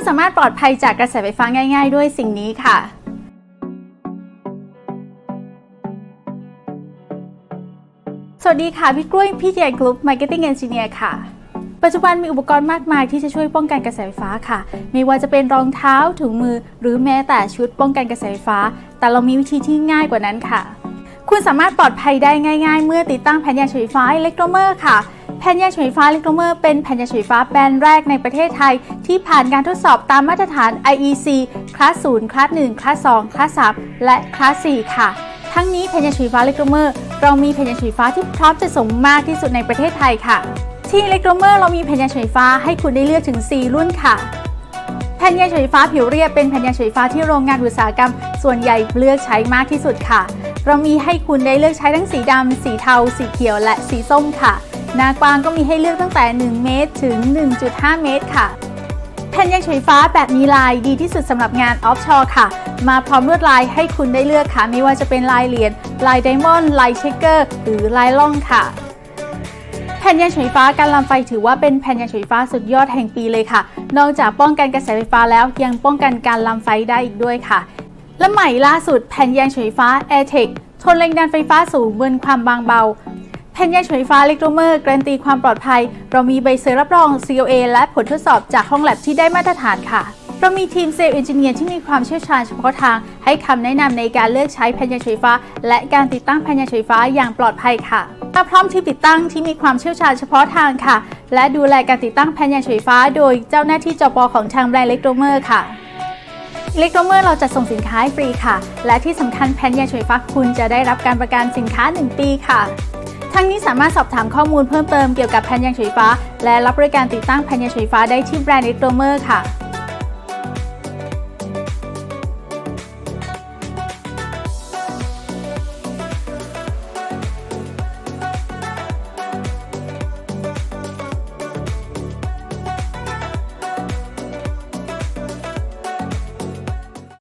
คุณสามารถปลอดภัยจากกระแสไฟฟ้าง่าย ๆ ด้วยสิ่งนี้ค่ะสวัสดีค่ะ พี่กล้วย พี่ใหญ่กรุ๊ป Marketing Engineer ค่ะ ปัจจุบันมีอุปกรณ์มากมายที่จะช่วยป้องกันกระแสไฟฟ้าค่ะ ไม่ว่าจะเป็นรองเท้าถุงมือ หรือแม้แต่ชุดป้องกันกระแสไฟฟ้า แต่เรามีวิธีที่ง่ายกว่านั้นค่ะ คุณสามารถปลอดภัยได้ง่าย ๆ เมื่อติดตั้งแผ่นยางฉวยไฟฟ้าอิเล็กโทรเมอร์ค่ะ แผ่นยางฉวยฟฟ้าอิเล็กโทรเมอร์เป็นแผ่นยางฉวยฟ้าแบรนด์แรกในประเทศไทย ที่ผ่านการทดสอบตามมาตรฐาน IEC คลาส0คลาส1คลาส2คลาส3และคลาส4ค่ะ ทั้งนี้แผ่นยางฉวยฟ้าอิเล็กโทรเมอร์เรามีแผ่นยางฉวยฟ้าที่พร้อมจะส่งมากที่สุดในประเทศไทยค่ะ ที่อิเล็กโทรเมอร์เรามีแผ่นยางฉวยฟ้าให้คุณได้เลือกถึง 4 รุ่นค่ะแผ่นยางฉวยฟ้าผิวเรียบเป็นแผ่นยางฉวยฟ้าที่โรงงานอุตสาหกรรม ส่วนใหญ่เลือกใช้มากที่สุดค่ะ เรามีให้คุณได้เลือกใช้ทั้งสีดำ สีเทา สีเขียว และสีส้มค่ะ หน้ากว้างก็มีให้เลือกตั้งแต่ 1 เมตรถึง 1.5 เมตรค่ะ แผ่นยางฉวยฟ้าแบบนี้ลายดีที่สุดสำหรับงานออฟชอร์ค่ะ มาพร้อมลวดลายให้คุณได้เลือกค่ะ ไม่ว่าจะเป็นลายเหรียญลายไดมอนด์ลายเชคเกอร์หรือลายล่องค่ะแผ่นยางฉวยฟ้าการลำไฟถือว่าเป็นแผ่นยางฉวยฟ้าสุดยอดแห่งปีเลยค่ะ นอกจากป้องกันกระแสไฟฟ้าแล้วยังป้องกันการลำไฟได้อีกด้วยค่ะ และใหม่ล่าสุดแผ่นยางฉวยฟ้า AirTech ทนแรงดันไฟฟ้าสูงบนความบางเบา แผ่นยาฉวยฟ้าเล็กโรเมอร์การันตีความปลอดภัย เรามีใบเซอร์รับรอง COA และผลทดสอบจากห้องแลบที่ได้มาตรฐานค่ะ เรามีทีมเซลล์เอนจิเนียร์ที่มีความเชี่ยวชาญเฉพาะทาง ให้คำแนะนำในการเลือกใช้แผ่นยาฉวยฟ้า และการติดตั้งแผ่นยาฉวยฟ้าอย่างปลอดภัยค่ะมาพร้อมทีมติดตั้งที่มีความเชี่ยวชาญเฉพาะทางค่ะ และดูแลการติดตั้งแผ่นยาฉวยฟ้า โดยเจ้าหน้าที่จปของทางแบรนด์เล็กโรเมอร์ค่ะเล็กโรเมอร์เราจะส่งสินค้าให้ฟรีค่ะ และที่สำคัญแผ่นยาฉวยฟ้าคุณจะได้รับการประกันสินค้า 1 ปีค่ะ ทั้งนี้สามารถสอบถามข้อมูลเพิ่มเติมเกี่ยวกับแผ่นยางฉวยฟ้า และรับบริการติดตั้งแผ่นยางฉวยฟ้าได้ที่แบรนด์อิเล็กโรเมอร์ค่ะ